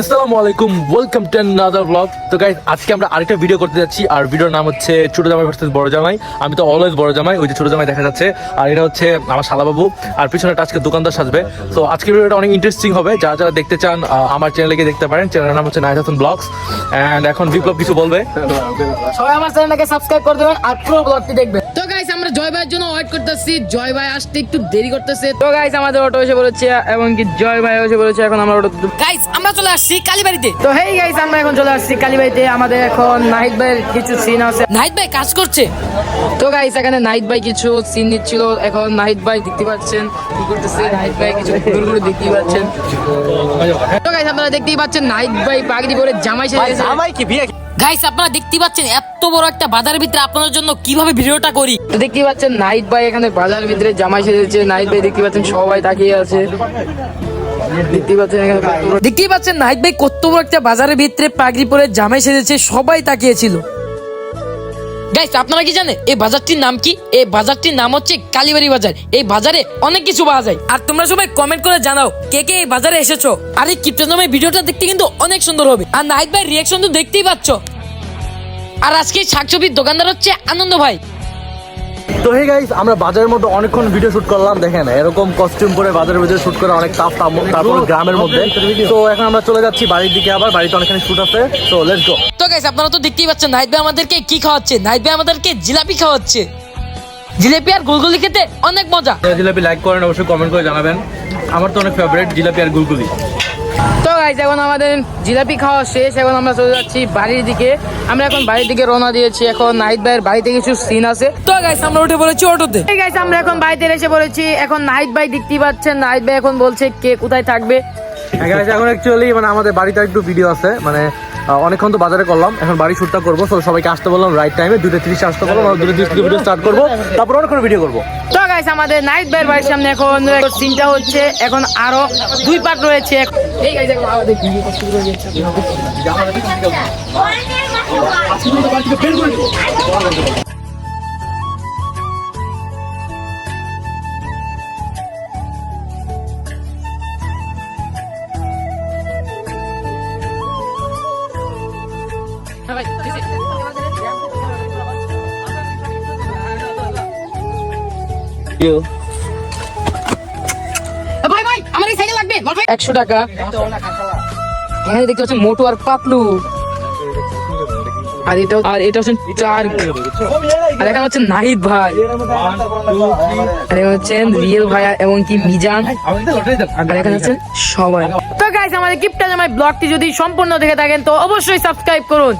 আসসালামু আলাইকুম welcome to another blog তো গাইস আজকে আমরা আরেকটা ভিডিও করতে যাচ্ছি আর ভিডিওর নাম হচ্ছে ছোট জামাই ভার্সেস বড় জামাই। আমি তো অলওয়েজ বড় জামাই ওই যে ছোট জামাই দেখা যাচ্ছে। আর এটা হচ্ছে আমার শালাবাবু আর পিছনে একটা আজকে দোকানদার সাজবে। তো আজকের ভিডিওটা অনেক ইন্টারেস্টিং হবে। যারা যারা দেখতে চান আমার চ্যানেলে গিয়ে দেখতে পারেন। চ্যানেলের নাম হচ্ছে নাইট হাসান ব্লগস এন্ড এখন বিপ্লব কিছু বলবে। সবাই আমার চ্যানেলটাকে সাবস্ক্রাইব করে দেবেন আর পুরো ব্লগটি দেখবেন। জয় ভাইয়ের জন্য ওয়েট করতেছি। জয় ভাই আসতে একটু দেরি করতেছে। তো গাইস আমাদের অটো এসে বলেছে এবং কি জয় ভাই এসে বলেছে এখন আমরা অটো গাইস আমরা চলে আসছি কালীবাড়িতে। তো হেই গাইস আমরা এখন চলে আসছি কালীবাড়িতে। আমাদের এখন নাহিদ ভাইয়ের কিছু সিন আছে। নাহিদ ভাই কাজ করছে। তো গাইস এখানে নাহিদ ভাই কিছু সিন নিচ্ছিল। এখন নাহিদ ভাই দেখতে পাচ্ছেন কি করতেছে। নাহিদ ভাই কিছু ঘুরে ঘুরে দেখতেই পাচ্ছেন। তো গাইস আপনারা দেখতেই পাচ্ছেন নাহিদ ভাই পাগড়ি পরে জামাই সেজেছে গাইস আপনারা দেখতে পাচ্ছেন এত বড় একটা বাজারের ভিতরে আপনাদের জন্য কীভাবে ভিডিওটা করি? তো দেখতেই পাচ্ছেন নাইট ভাই এখানে বাজারের ভিতরে জামাই সেজেছে নাইট ভাই দেখতে পাচ্ছেন সবাই তাকিয়ে আছে। দেখতেই পাচ্ছেন দেখতেই নাহিদ ভাই কত বড় একটা বাজারের ভিতরে পাগড়ি পরে জামাই সেজেছে সবাই তাকিয়েছিল। গাইস আপনারা কি জানেন? এই বাজারটির নাম কি? এই বাজারটির নাম হচ্ছে কালীবাড়ি বাজার। এই বাজারে অনেক কিছু পাওয়া যায়। আর তোমরা সবাই কমেন্ট করে জানাও কে কে এই বাজারে এসেছ? আর এই কিপ্টেনমের ভিডিওটা দেখতে কিন্তু অনেক সুন্দর হবে। আর নাহিদ ভাই রিয়াকশন তো দেখতেই পাচ্ছ। আর আজকে শাকসবজির দোকানদার হচ্ছে আনন্দ ভাই। তো হে গাইস আমরা বাজারের মধ্যে অনেকক্ষণ ভিডিও শুট করলাম দেখেন এরকম কস্টিউম পরে বাজারের ভিতরে শুট করা অনেক টাফ তারপর গ্রামের মধ্যে। তো এখন আমরা চলে যাচ্ছি বাড়ির দিকে আবার বাড়িতে অনেকখানি শুট আছে তো লেটস গো তো গাইস আপনারা তো দেখতেই পাচ্ছেন নাইট ভাই আমাদেরকে কি খাওয়াচ্ছে? নাইট ভাই আমাদেরকে জিলাপি খাওয়াচ্ছে। জিলাপি আর গুলগুলি খেতে অনেক মজা। জিলাপি লাইক করেন অবশ্যই কমেন্ট করে জানাবেন। আমার তো অনেক ফেভারিট জিলাপি আর গুলগুলি। তো গাইস এখন আমাদের জিলাপি খাওয়া শেষ এখন আমরা চলে যাচ্ছি বাড়ির দিকে। আমরা এখন বাড়ির দিকে রওনা দিয়েছি এখন নাহিদ ভাইয়ের বাড়িতে কিছু সিন আছে। তো গাইস আমরা উঠে পড়েছি অটোতে। এই গাইস আমরা এখন বাড়িতে এসে পড়েছি এখন নাহিদ ভাই দেখতেই পাচ্ছেন নাহিদ ভাই এখন বলছে কে কোথায় থাকবে। এখন অ্যাকচুয়ালি মানে আমাদের বাড়িতে একটু ভিডিও আছে মানে অনেকক্ষণ তো বাজারে করলাম এখন বাড়ি শুটটা করব সবাইকে আসতে বললাম রাইট টাইমে দুটো তিরিশ আসতে বললাম দুটো তিরিশ থেকে ভিডিও স্টার্ট করব তারপর অনেক ভিডিও করব। তো গাইস আমাদের নাইট ভাইয়ের বাড়ির সামনে এখন সিনটা হচ্ছে এখন আরও দুই পার্ট রয়েছে এই গাইস এখন আমাদের ভিডিও হয়ে হ্যাঁ ভাই ভাই আমার এই সাইকেল লাগবে। একশো টাকা। এখানে দেখতে পাচ্ছেন মোটু আর পাতলু আর এটা আর এটা হচ্ছে চার আর এখানে হচ্ছে নাহিদ ভাই। আর এখানে হচ্ছেন রিয়েল ভাইয়া এবং কি মিজান। আর এখানে হচ্ছেন সবাই। তো গাইস আমাদের কিপটা জামাই ব্লগটি যদি সম্পূর্ণ দেখে থাকেন তো অবশ্যই সাবস্ক্রাইব করুন।